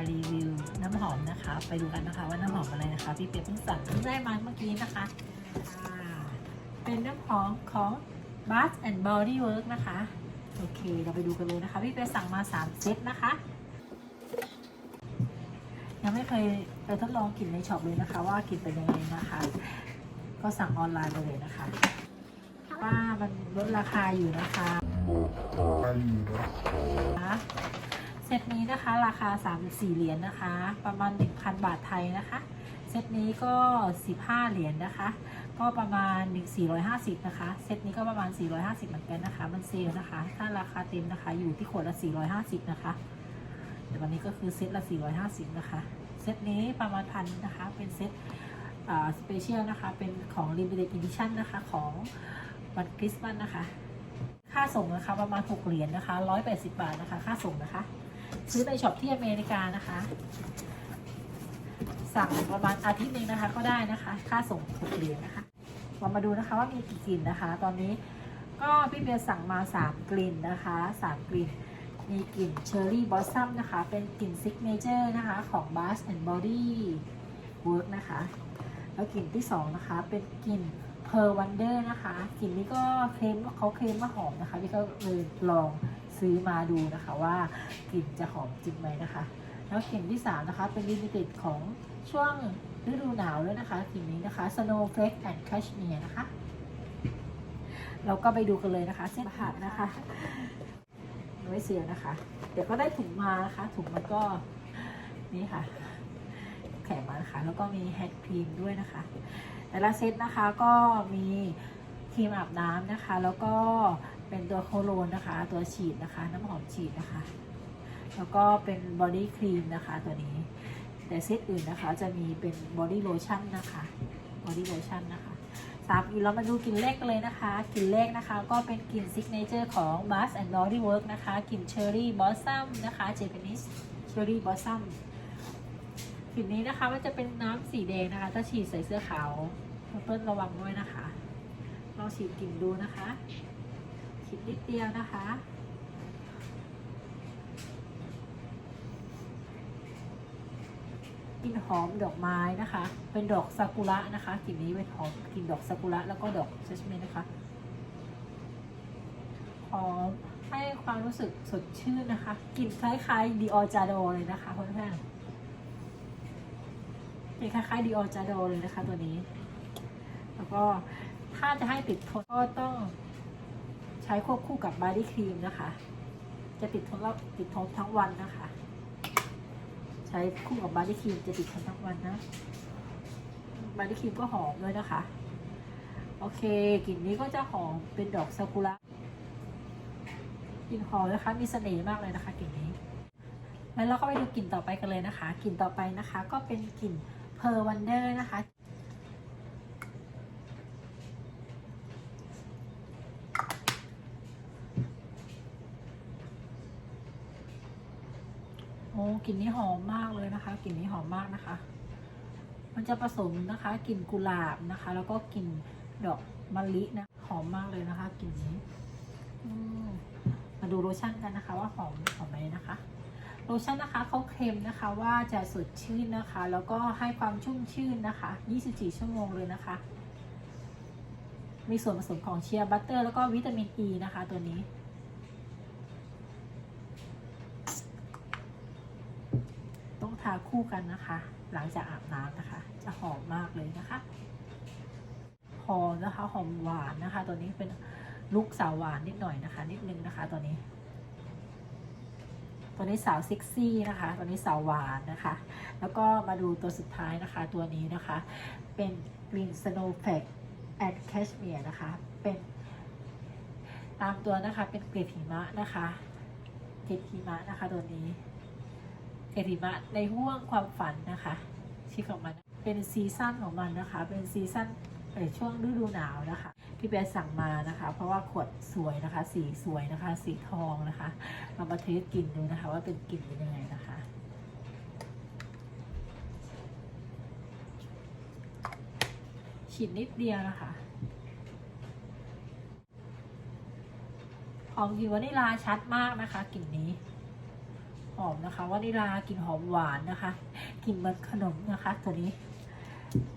ามารีวิวน้ำหอมนะคะ ไปดูกันนะคะว่าน้ำหอมอะไรนะคะ พี่เปียเพิ่งสั่งเพิ่งได้มาเมื่อกี้นะคะ เป็นน้ำหอมของ Bath and Body Works นะคะ โอเค เราไปดูกันเลยนะคะ พี่เปียสั่งมา 3 เซตนะคะ ยังไม่เคยไปทดลองกลิ่นในช็อปเลยนะคะ ว่ากลิ่นเป็นยังไงนะคะ ก็สั่งออนไลน์ไปเลยนะคะว่ามันลดราคาอยู่นะคะ เซตนี้นะคะราคา 34 เหรียญนะคะ ประมาณ 1,000 บาทไทยนะคะ เซตนี้ก็ 15 เหรียญนะคะ ก็ประมาณ 450 นะคะ เซตนี้ก็ประมาณ 450 เหมือนกันนะคะ มันเซลนะคะ ถ้าราคาเต็มนะคะ อยู่ที่ขวดละ 450 นะคะแต่วันนี้ก็คือเซตละ 450 นะคะ เซตนี้ประมาณพันนะคะ เป็นเซตสเปเชียลนะคะ เป็นของ limited edition นะคะ ของวันคริสต์มาสนะคะ ค่าส่งนะคะประมาณ 6 เหรียญนะคะ 180 บาทนะคะ ค่าส่งนะคะ ซื้อในช็อปที่อเมริกานะคะ สั่งประมาณอาทิตย์หนึงนะคะ ก็ได้นะคะ ค่าส่ง6เหรียญนะคะเรามาดูนะคะว่ามีกี่กลิ่นนะคะ ตอนนี้ก็พี่เบียร์สั่งมา 3 กลิ่นนะคะ3กลิ่นมีกลิ่นเชอร์รี่บอสซัมนะคะ เป็นกลิ่นซิกเนเจอร์นะคะของ Bath and Body Work นะคะ แล้วกลิ่นที่ 2 นะคะ เป็นกลิ่น Pearl Wonder นะคะ กลิ่นนี้ก็เคลมว่าเขาเคลมว่าหอมนะคะพี่ก็เลยลอง ซื้อมาดูนะคะว่ากลิ่นจะหอมจริงไหมนะคะ แล้วกลิ่นที่3นะคะเป็นลิมิเต็ดของช่วงฤดูหนาวด้วยนะคะกลิ่นนี้นะคะ Snowflake and Cashmere นะคะ เราก็ไปดูกันเลยนะคะ เส้นผัดนะคะไว้เสียนะคะ เดี๋ยวก็ได้ถุงมานะคะ ถุงมันก็นี่ค่ะแถมมานะคะ แล้วก็มีแฮนด์ครีมด้วยนะคะ แต่ละเซตนะคะก็มีครีมอาบน้ำนะคะ แล้วก็ เป็นตัวโคโลนนะคะ ตัวฉีดนะคะ น้ำหอมฉีดนะคะ แล้วก็เป็นบอดี้ครีมนะคะตัวนี้ แต่เซตอื่นนะคะจะมีเป็นบอดี้โลชั่นนะคะบอดี้โลชั่นนะคะสามกลิ่นเรามาดูกลิ่นแรกกันเลยนะคะกลิ่นแรกนะคะก็เป็นกลิ่นซิกเนเจอร์ของ Bath and Body Work นะคะกลิ่นเชอร์รี่บอสซัมนะคะเจแปนิสเชอร์รี่บอสซัมกลิ่นนี้นะคะมันจะเป็นน้ำสีแดงนะคะ ถ้าฉีดใส่เสื้อขาวเปิ้ลระวังด้วยนะคะลองฉีดกลิ่นดูนะคะ ฉีดนิดเดียวนะคะ กลิ่นหอมดอกไม้นะคะ เป็นดอกซากุระนะคะกลิ่นนี้เป็นหอมกลิ่นดอกซากุระแล้วก็ดอกเจสมินนะคะหอมให้ความรู้สึกสดชื่นนะคะกลิ่นคล้ายๆดีออจาโดเลยนะคะเพื่อนๆเป็นคล้ายๆดีออจาโดเลยนะคะตัวนี้ แล้วก็ถ้าจะให้ติดทนก็ต้อง ช้ควบคู่กับบ o ดี้ครีมนะคะ จะติดทนแล้วติดทนทั้งวันนะคะ ใช้คู่กับบ o ดี้ครีมจะติดทนทั้งวันนะบ o ดี้ครีมก็หอมด้วยนะคะ โอเคกลิ่นนี้ก็จะหอมเป็นดอกซากุระกลิ่นหอมนะคะ มีเสน่ห์มากเลยนะคะกลิ่นนี้แล้วเราก็ไปดูกลิ่นต่อไปกันเลยนะคะ กลิ่นต่อไปนะคะ ก็เป็นกลิ่นเพอร์วันเดอร์นะคะ กลิ่นนี้หอมมากเลยนะคะกลิ่นนี้หอมมากนะคะ มันจะผสมนะคะกลิ่นกุหลาบนะคะ แล้วก็กลิ่นดอกมะลินะหอมมากเลยนะคะกลิ่นนี้มมาดูโลชั่นกันนะคะ ว่าหอมหอมไหมนะคะโลชั่นนะคะเขาเคลมนะคะว่าจะสดชื่นนะคะ แล้วก็ให้ความชุ่มชื่นนะคะ 24 ชั่วโมงเลยนะคะ มีส่วนผสมของเชียร์บัตเตอร์แล้วก็วิตามินอ e ีนะคะตัวนี้ ต้อง ทาคู่กันนะคะ หลังจากอาบน้ำนะคะ จะหอมมากเลยนะคะหอมนะคะหอมหวานนะคะ ตัวนี้เป็นลูกสาวหวานนิดหน่อยนะคะ นิดนึงนะคะ ตัวนี้ ตัวนี้สาวเซ็กซี่นะคะ ตัวนี้สาวหวานนะคะ แล้วก็มาดูตัวสุดท้ายนะคะ ตัวนี้นะคะ เป็นกลิ่น Snowflake and Cashmere นะคะ เป็นตามตัวนะคะเป็นเกล็ดหิมะนะคะเกล็ดหิมะนะคะตัวนี้ เกล็ดหิมะในห่วงความฝันนะคะชื่ของมันเป็นซีซั่นของมันนะคะ เป็นซีซั่นช่วงฤดูหนาวนะคะพี่เบียร์สั่งมานะคะ เพราะว่าขวดสวยนะคะ สีสวยนะคะ สีทองนะคะเรามาเทสกลิ่นดูนะคะ ว่าเป็นกลิ่นเป็นยังไงนะคะฉีดนิดเดียวนะคะหอมกลิ่นวานิลาชัดมากนะคะกลิ่นนี้ อมนะคะวานิลากลิ่นหอมหวานนะคะกลิ่นเหมือนขนมนะคะ ตัวนี้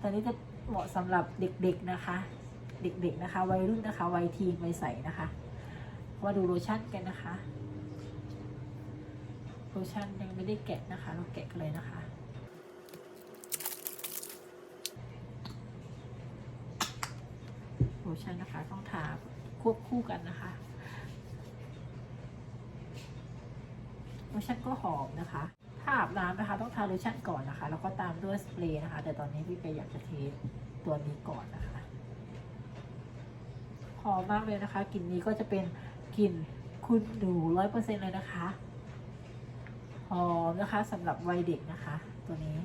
ตัวนี้จะเหมาะสำหรับเด็กๆนะคะ เด็กๆนะคะ วัยรุ่นนะคะวัยทีนวัยใสนะคะมาดูโลชั่นกันนะคะโลชั่นยังไม่ได้แกะนะคะ เราแกะกันเลยนะคะโลชั่นนะคะต้องทาควบคู่กันนะคะ โลชั่นก็หอมนะคะ ถ้าอาบน้ำนะคะต้องทาโลชั่นก่อนนะคะ แล้วก็ตามด้วยสเปรย์นะคะ แต่ตอนนี้พี่เปย์อยากจะเทสตัวนี้ก่อนนะคะ หอมมากเลยนะคะกลิ่นนี้ก็จะเป็นกลิ่นคุณหนูร้อยเปอร์เซ็นเลยนะคะ หอมนะคะสำหรับวัยเด็กนะคะ ตัวนี้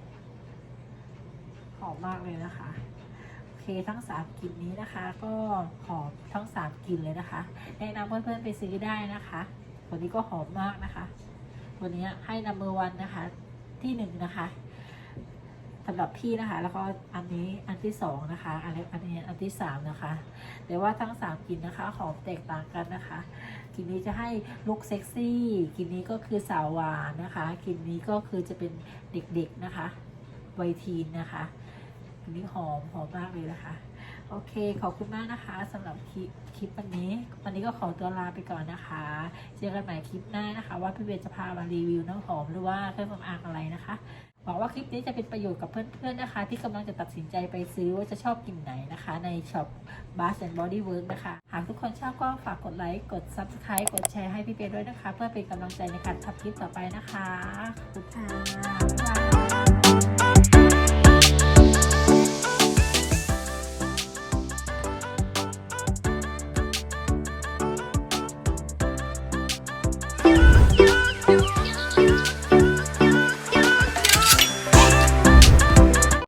หอมมากเลยนะคะโอเคทั้งสามกลิ่นนี้นะคะ ก็หอมทั้งสามกลิ่นเลยนะคะ แนะนำเพื่อนๆไปซื้อได้นะคะตัวนี้ก็หอมมากนะคะ ตัวนี้ให้นัมเบอร์วันนะคะ ที่หนึ่งนะคะสำหรับพี่นะคะ แล้วก็อันนี้อันที่สองนะคะอันนี้อันนี้อันที่สามนะคะแต่ว่าทั้งสามกลิ่นนะคะหอมแตกต่างกันนะคะกลิ่นนี้จะให้ลุคเซ็กซี่กลิ่นนี้ก็คือสาวหวานนะคะกลิ่นนี้ก็คือจะเป็นเด็กๆนะคะวัยทีนนะคะกลิ่นนี้หอมหอมมากเลยนะคะ โอเค ขอบคุณมากนะคะสำหรับคลิปคลิปวันนี้ วันนี้ก็ขอตัวลาไปก่อนนะคะ เจอกันใหม่คลิปหน้านะคะ ว่าพี่เบจะพามารีวิวน้ำหอมหรือว่าเครื่องสำอางอะไรนะคะหวังว่าคลิปนี้จะเป็นประโยชน์กับเพื่อนๆนะคะ ที่กำลังจะตัดสินใจไปซื้อว่าจะชอบกลิ่นไหนนะคะ ในช็อป b a s and Body Work นะคะ หากทุกคนชอบก็ฝากกดไลค์ กด Subscribe กดแชร์ให้พี่เบด้วยนะคะ เพื่อเป็นกำลังใจในการทำคลิปต่อไปนะคะขอบคุณค่ะบ๊ายบาย